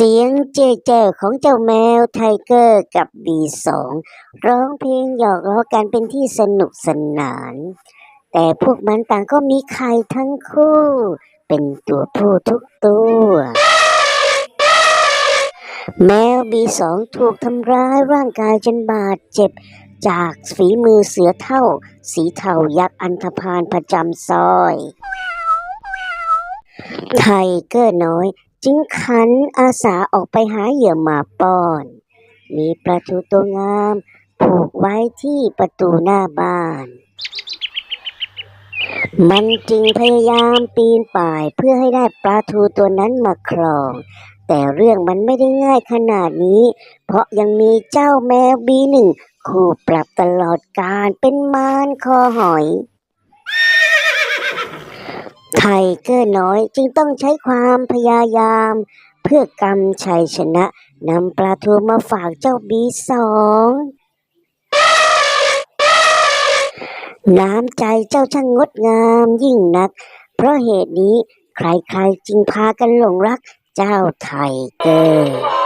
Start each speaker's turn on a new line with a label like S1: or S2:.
S1: เสียงเจเจของเจ้าแมวไทเกอร์กับบีสองร้องเพลงหยอกล้อกันเป็นที่สนุกสนาน แต่พวกมันต่างก็มีไข่ทั้งคู่ เป็นตัวผู้ทุกตัว แมวบีสองถูกทำร้ายร่างกายจนบาดเจ็บ จากฝีมือเสือเท่า สีเทายักษ์อันธพาลประจำซอย ไทเกอร์น้อยจึงขันอาสาออกไปหาเหยื่อมาป้อน มีปลาทูตัวงามผูกไว้ที่ประตูหน้าบ้าน มันจึงพยายามปีนป่ายเพื่อให้ได้ปลาทูตัวนั้นมาครอง แต่เรื่องมันไม่ได้ง่ายขนาดนี้ เพราะยังมีเจ้าแมวบีหนึ่งคู่ปรับตลอดการเป็นมารคอหอย ไทเกอร์น้อยจึงต้องใช้ความพยายาม เพื่อกำชัยชนะนำปลาทูมาฝากเจ้าบีสองน้ำใจเจ้าช่างงดงามยิ่งนัก เพราะเหตุนี้ใครๆจึงพากันหลงรัก เจ้าไทเกอร์